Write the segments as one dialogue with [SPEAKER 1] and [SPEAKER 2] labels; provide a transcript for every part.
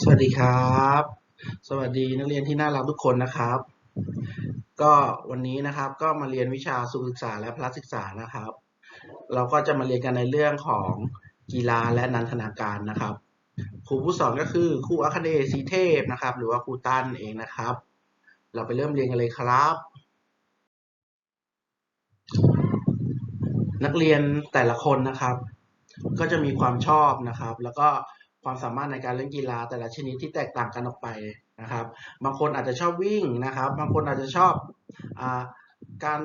[SPEAKER 1] สวัสดีครับ สวัสดีนักเรียนที่น่ารักทุกคนนะครับ ก็วันนี้นะครับก็มาเรียนวิชาสุขศึกษาและพละศึกษานะครับ เราก็จะมาเรียนกันในเรื่องของกีฬาและนันทนาการนะครับ ครูผู้สอนก็คือครูอัคเดศรีเทพนะครับ หรือว่าครูตั้นเองนะครับ เราไปเริ่มเรียนกันเลยครับ นักเรียนแต่ละคนนะครับ ก็จะมีความชอบนะครับ แล้วก็ ความสามารถในการเล่นกีฬาแต่ละชนิดที่แตกต่างกันออกไปนะครับ บางคนอาจจะชอบวิ่งนะครับ บางคนอาจจะชอบอการ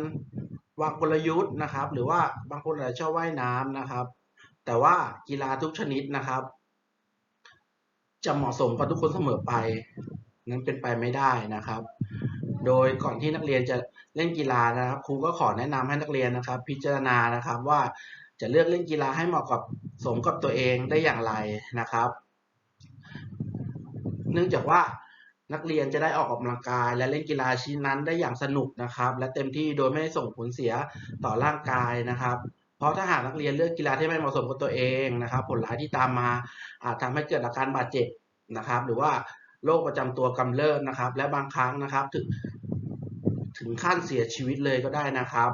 [SPEAKER 1] วางกลยุทธ์นะครับ หรือว่าบางคนอาจจะชอบว่ายน้ำนะครับ แต่ว่ากีฬาทุกชนิดนะครับ จะเหมาะสมกับทุกคนเสมอไปนั้นเป็นไปไม่ได้นะครับ โดยก่อนที่นักเรียนจะเล่นกีฬานะครับ ครูก็ขอแนะนำให้นักเรียนนะครับ พิจารณานะครับว่าจะเลือกเล่นกีฬาให้เหมาะกับ สมกับตัวเองได้อย่างไรนะครับ เนื่องจากว่านักเรียนจะได้ออกกำลังกาย และเล่นกีฬาชนิดนั้นได้อย่างสนุกนะครับ และเต็มที่โดยไม่ส่งผลเสียต่อร่างกายนะครับ เพราะถ้าหากนักเรียนเลือกกีฬาที่ไม่เหมาะสมกับตัวเองนะครับ ผลร้ายที่ตามมาอาจทำให้เกิดอาการบาดเจ็บนะครับ หรือว่าโรคประจำตัวกำเริบนะครับ และบางครั้งนะครับ ถึงถึงขั้นเสียชีวิตเลยก็ได้นะครับ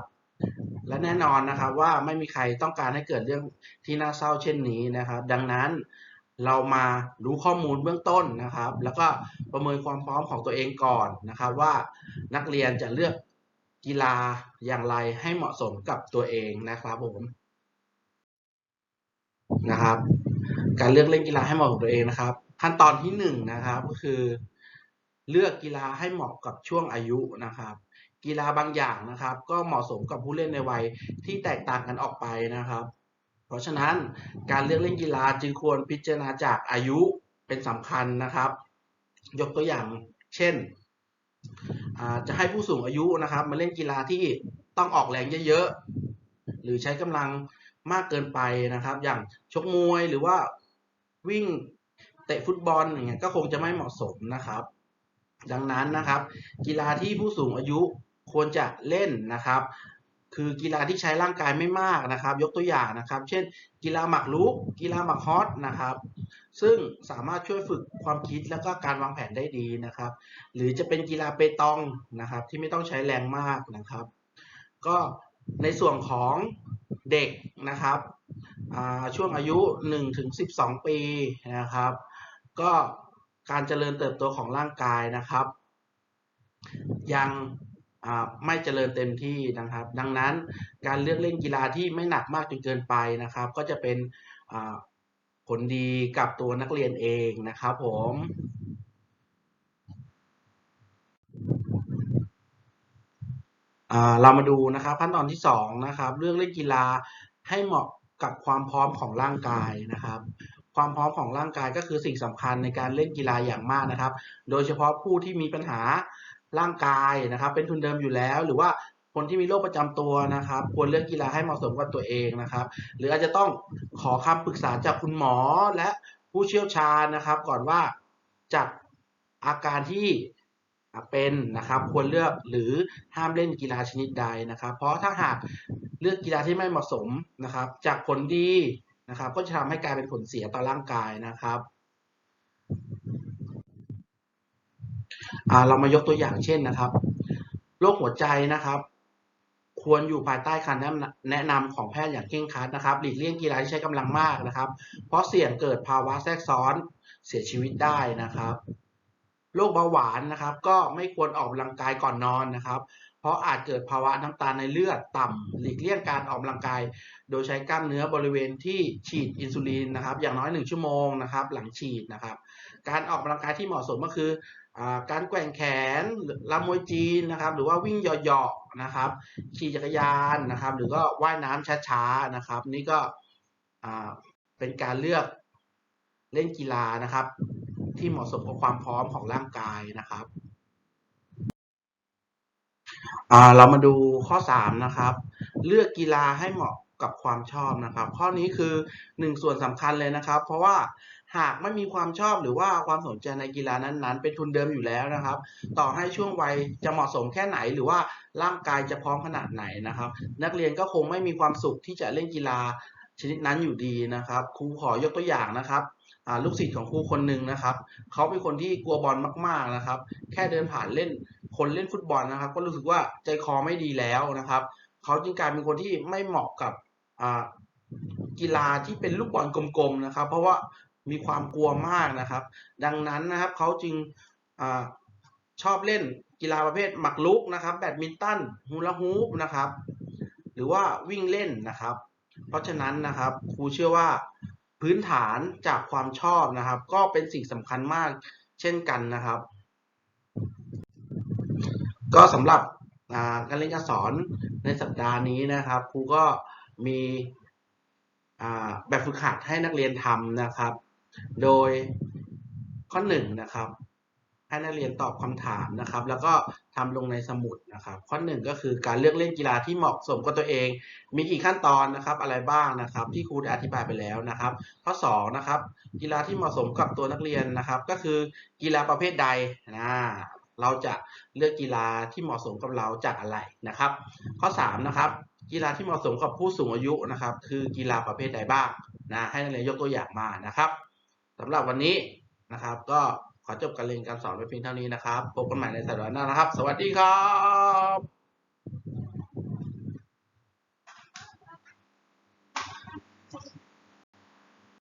[SPEAKER 1] และแน่นอนนะครับว่าไม่มีใครต้องการให้เกิดเรื่องที่น่าเศร้าเช่นนี้นะครับ ดังนั้นเรามารู้ข้อมูลเบื้องต้นนะครับ แล้วก็ประเมินความพร้อมของตัวเองก่อนนะครับว่านักเรียนจะเลือกกีฬาอย่างไรให้เหมาะสมกับตัวเองนะครับผมนะครับ การเลือกเล่นกีฬาให้เหมาะกับตัวเองนะครับ ขั้นตอนที่หนึ่งนะครับก็คือ เลือกกีฬาให้เหมาะกับช่วงอายุนะครับ กีฬาบางอย่างนะครับ ก็เหมาะสมกับผู้เล่นในวัยที่แตกต่างกันออกไปนะครับ เพราะฉะนั้นการเลือกเล่นกีฬาจึงควรพิจารณาจากอายุเป็นสำคัญนะครับ ยกตัวอย่างเช่น จะให้ผู้สูงอายุนะครับ มาเล่นกีฬาที่ต้องออกแรงเยอะๆหรือใช้กำลังมากเกินไปนะครับ อย่างชกมวยหรือว่าวิ่งเตะฟุตบอลอย่างเงี้ยก็คงจะไม่เหมาะสมนะครับ ดังนั้นนะครับ กีฬาที่ผู้สูงอายุควรจะเล่นนะครับ คือกีฬาที่ใช้ร่างกายไม่มากนะครับ ยกตัวอย่างนะครับ เช่น กีฬาหมากรุก กีฬาหมากฮอตนะครับ ซึ่งสามารถช่วยฝึกความคิดแล้วก็การวางแผนได้ดีนะครับ หรือจะเป็นกีฬาเปตองนะครับ ที่ไม่ต้องใช้แรงมากนะครับ ก็ในส่วนของเด็กนะครับช่วงอายุ 1-12 ปีนะครับ ก็ การเจริญเติบโตของร่างกายนะครับ ยังไม่เจริญเต็มที่นะครับ ดังนั้นการเลือกเล่นกีฬาที่ไม่หนักมากจนเกินไปนะครับ ก็จะเป็นผลดีกับตัวนักเรียนเองนะครับผมเรามาดูนะครับขั้นตอนที่2นะครับเรื่องเล่นกีฬาให้เหมาะกับความพร้อมของร่างกายนะครับ ความพร้อมของร่างกายก็คือสิ่งสำคัญในการเล่นกีฬาอย่างมากนะครับ โดยเฉพาะผู้ที่มีปัญหาร่างกายนะครับ เป็นทุนเดิมอยู่แล้ว หรือว่าคนที่มีโรคประจำตัวนะครับ ควรเลือกกีฬาให้เหมาะสมกับตัวเองนะครับ หรืออาจจะต้องขอคำปรึกษาจากคุณหมอและผู้เชี่ยวชาญนะครับ ก่อนว่าจากอาการที่เป็นนะครับควรเลือกหรือห้ามเล่นกีฬาชนิดใดนะครับ เพราะถ้าหากเลือกกีฬาที่ไม่เหมาะสมนะครับ จากผลดี นะครับ ก็จะทำให้กลายเป็นผลเสียต่อร่างกายนะครับเรามายกตัวอย่างเช่นนะครับโรคหัวใจนะครับ ควรอยู่ภายใต้คำแนะนำของแพทย์อย่างเคร่งครัดนะครับ หลีกเลี่ยงกีฬาที่ใช้กำลังมากนะครับ เพราะเสี่ยงเกิดภาวะแทรกซ้อนเสียชีวิตได้นะครับ โรคเบาหวานนะครับ ก็ไม่ควรออกกำลังกายก่อนนอนนะครับ เพราะอาจเกิดภาวะน้ำตาลในเลือดต่ำหลีกเลี่ยงการออกกำลังกาย โดยใช้กล้ามเนื้อบริเวณที่ฉีดอินซูลินนะครับ อย่างน้อย 1 ชั่วโมงนะครับ หลังฉีดนะครับ การออกกำลังกายที่เหมาะสมก็คือการแกว่งแขนลำมวยจีนนะครับ หรือว่าวิ่งเหาะๆนะครับ ขี่จักรยานนะครับ หรือก็ว่ายน้ำช้าๆนะครับ นี่ก็เป็นการเลือกเล่นกีฬานะครับ ที่เหมาะสมกับความพร้อมของร่างกายนะครับเรามาดูข้อ 3 นะครับ เลือกกีฬาให้เหมาะกับความชอบนะครับ ข้อนี้คือ1ส่วนสำคัญเลยนะครับ เพราะว่าหากไม่มีความชอบหรือว่าความสนใจในกีฬานั้นๆ เป็นทุนเดิมอยู่แล้วนะครับ ต่อให้ช่วงวัยจะเหมาะสมแค่ไหน หรือว่าร่างกายจะพร้อมขนาดไหนนะครับ นักเรียนก็คงไม่มีความสุขที่จะเล่นกีฬาชนิดนั้นอยู่ดีนะครับครูขอยกตัวอย่างนะครับ ลูกศิษย์ของครูคนหนึ่งนะครับเขาเป็นคนที่กลัวบอลมากๆนะครับ แค่เดินผ่านเล่นคนเล่นฟุตบอลนะครับ ก็รู้สึกว่าใจคอไม่ดีแล้วนะครับเขาจึงกลายเป็นคนที่ไม่เหมาะกับกีฬาที่เป็นลูกบอลกลมๆนะครับ เพราะว่ามีความกลัวมากนะครับ ดังนั้นนะครับเขาจึงอชอบเล่นกีฬาประเภทหมากรุกนะครับ แบดมินตันฮูลาฮูปนะครับ หรือว่าวิ่งเล่นนะครับ เพราะฉะนั้นนะครับครูเชื่อว่า พื้นฐานจากความชอบนะครับ ก็เป็นสิ่งสำคัญมากเช่นกันนะครับ ก็สำหรับการเรียนการสอนในสัปดาห์นี้นะครับครูก็มีแบบฝึกหัดให้นักเรียนทำนะครับ โดยข้อหนึ่งนะครับ ให้นักเรียนตอบคำถามนะครับ แล้วก็ทำลงในสมุดนะครับ ข้อหนึ่งก็คือการเลือกเล่นกีฬาที่เหมาะสมกับตัวเอง มีกี่ขั้นตอนนะครับ อะไรบ้างนะครับ ที่ครูได้อธิบายไปแล้วนะครับ ข้อสองนะครับกีฬาที่เหมาะสมกับตัวนักเรียนนะครับ ก็คือกีฬาประเภทใดนะเราจะเลือกกีฬาที่เหมาะสมกับเราจากอะไรนะครับ ข้อสามนะครับกีฬาที่เหมาะสมกับผู้สูงอายุนะครับ คือกีฬาประเภทใดบ้างนะให้นักเรียนยกตัวอย่างมานะครับสำหรับวันนี้นะครับก็ ขอจบการเรียนการสอนไว้เพียงเท่านี้นะครับ พบกันใหม่ในสัปดาห์หน้านะครับ สวัสดีครับ